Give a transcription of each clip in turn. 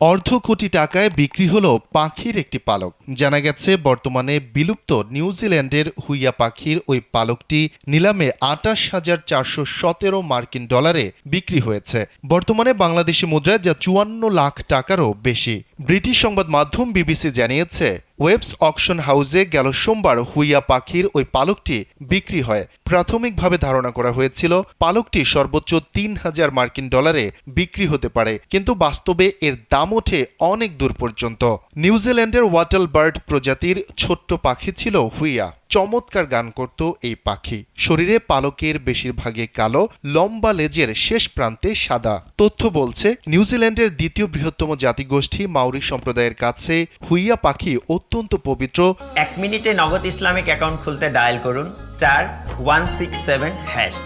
অর্ধ কোটি টাকায় বিক্রি হল পাখির একটি পালক। জানা গেছে, বর্তমানে বিলুপ্ত নিউজিল্যান্ডের হুইয়া পাখির ওই পালকটি নিলামে আটাশ হাজার চারশো সতেরো মার্কিন ডলারে বিক্রি হয়েছে। বর্তমানে বাংলাদেশি মুদ্রায় যা চুয়ান্ন লাখ টাকারও বেশি। ব্রিটিশ সংবাদ মাধ্যম বিবিসি জানিয়েছে, ওয়েবস অকশন হাউসে গেল সোমবার হুইয়া পাখির ওই পালকটি বিক্রি হয়। প্রাথমিকভাবে ধারণা করা হয়েছিল, পালকটি সর্বোচ্চ তিন হাজার মার্কিন ডলারে বিক্রি হতে পারে, কিন্তু বাস্তবে এর দাম ওঠে অনেক দূর পর্যন্ত। নিউজিল্যান্ডের ওয়াটাল বার্ড প্রজাতির ছোট্ট পাখি ছিল হুইয়া। চমৎকার গান করত এই পাখি। শরীরে পালকের বেশিরভাগে কালো, লম্বা লেজের শেষ প্রান্তে সাদা। তথ্য বলছে, নিউজিল্যান্ডের দ্বিতীয় বৃহত্তম জাতিগোষ্ঠী মাউরি সম্প্রদায়ের কাছে হুইয়া পাখি অত্যন্ত পবিত্র। এক মিনিটে নগদ ইসলামিক অ্যাকাউন্ট খুলতে ডায়াল করুন। চার ওয়ান সিক্স সেভেন হ্যাশ।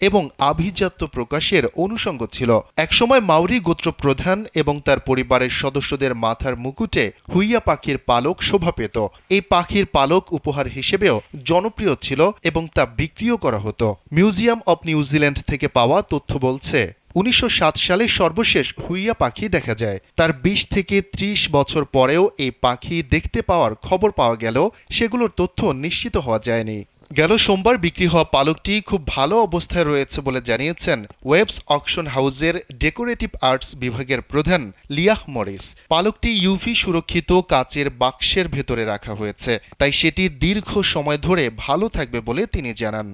এবং আভিজাত্য প্রকাশের অনুষঙ্গ ছিল। একসময় মাউরি গোত্র প্রধান এবং তার পরিবারের সদস্যদের মাথার মুকুটে হুইয়া পাখির পালক শোভা পেত। এই পাখির পালক উপহার হিসেবেও জনপ্রিয় ছিল এবং তা বিক্রিও করা হতো। মিউজিয়াম অব নিউজিল্যান্ড থেকে পাওয়া তথ্য বলছে উনিশশো সাত সালে সর্বশেষ হুইয়া পাখি দেখা যায়। তার বিশ থেকে ত্রিশ বছর পরেও এই পাখি দেখতে পাওয়ার খবর পাওয়া গেল, সেগুলোর তথ্য নিশ্চিত হওয়া যায়নি। গেল সোমবার বিক্রি হওয়া পালকটি খুব ভালো অবস্থায় রয়েছে বলে জানিয়েছেন ওয়েবস অকশন হাউসের ডেকোরেটিভ আর্টস বিভাগের প্রধান লিয়াহ মরিস। পালকটি ইউভি সুরক্ষিত কাচের বাক্সের ভেতরে রাখা হয়েছে, তাই সেটি দীর্ঘ সময় ধরে ভালো থাকবে বলে তিনি জানান।